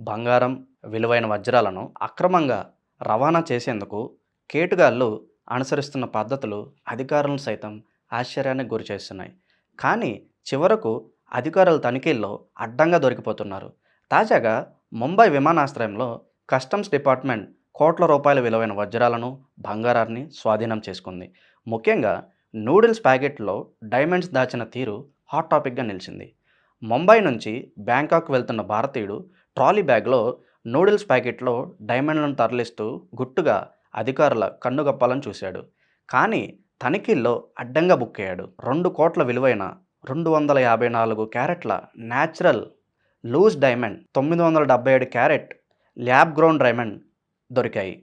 బంగారం విలువైన వజ్రాలను అక్రమంగా రవాణా చేసేందుకు కేటుగాళ్ళు అనుసరిస్తున్న పద్ధతులు అధికారులను సైతం ఆశ్చర్యానికి గురి చేస్తున్నాయి. కానీ చివరకు అధికారుల తనిఖీల్లో అడ్డంగా దొరికిపోతున్నారు. తాజాగా ముంబై విమానాశ్రయంలో కస్టమ్స్ డిపార్ట్మెంట్ కోట్ల రూపాయల విలువైన వజ్రాలను బంగారాన్ని స్వాధీనం చేసుకుంది. ముఖ్యంగా నూడిల్స్ ప్యాకెట్లో డైమండ్స్ దాచిన తీరు హాట్ టాపిక్గా నిలిచింది. ముంబై నుంచి బ్యాంకాక్ వెళ్తున్న భారతీయుడు ట్రాలీ బ్యాగ్లో నూడిల్స్ ప్యాకెట్లో డైమండ్లను తరలిస్తూ గుట్టుగా అధికారుల కన్నుగప్పాలని చూశాడు. కానీ తనిఖీల్లో అడ్డంగా బుక్ అయ్యాడు. రెండు కోట్ల విలువైన రెండు వందల యాభై నాలుగు క్యారెట్ల న్యాచురల్ లూజ్ డైమండ్ తొమ్మిది వందల డెబ్బై ఏడు క్యారెట్ ల్యాబ్ గ్రౌండ్ డైమండ్ దొరికాయి.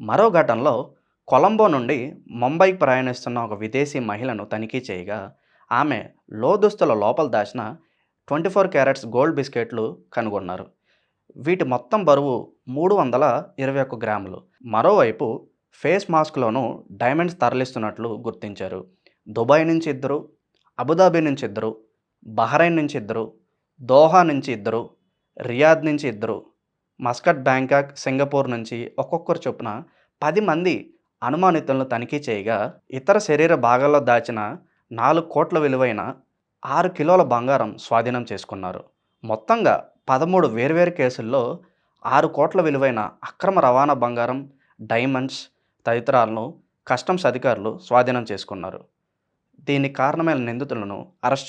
మరో ఘటనలో కొలంబో నుండి ముంబైకి ప్రయాణిస్తున్న ఒక విదేశీ మహిళను తనిఖీ చేయగా ఆమె లోదుస్తుల లోపల దాచిన ట్వంటీ ఫోర్ క్యారెట్స్ గోల్డ్ బిస్కెట్లు కనుగొన్నారు. వీటి మొత్తం బరువు మూడు వందల ఇరవై ఒక్క గ్రాములు. మరోవైపు ఫేస్ మాస్క్లోనూ డైమండ్స్ తరలిస్తున్నట్లు గుర్తించారు. దుబాయ్ నుంచి ఇద్దరు అబుదాబి నుంచి ఇద్దరు బహ్రైన్ నుంచి ఇద్దరు దోహా నుంచి ఇద్దరు రియాద్ నుంచి ఇద్దరు మస్కట్ బ్యాంకాక్ సింగపూర్ నుంచి ఒక్కొక్కరు చొప్పున పది మంది అనుమానితులను తనిఖీ చేయగా ఇతర శరీర భాగాల్లో దాచిన నాలుగు కోట్ల విలువైన ఆరు కిలోల బంగారం స్వాధీనం చేసుకున్నారు. మొత్తంగా పదమూడు వేర్వేరు కేసుల్లో ఆరు కోట్ల విలువైన అక్రమ రవాణా బంగారం డైమండ్స్ తదితరాలను కస్టమ్స్ అధికారులు స్వాధీనం చేసుకున్నారు. దీనికి కారణమైన నిందితులను అరెస్ట్ చేశారు.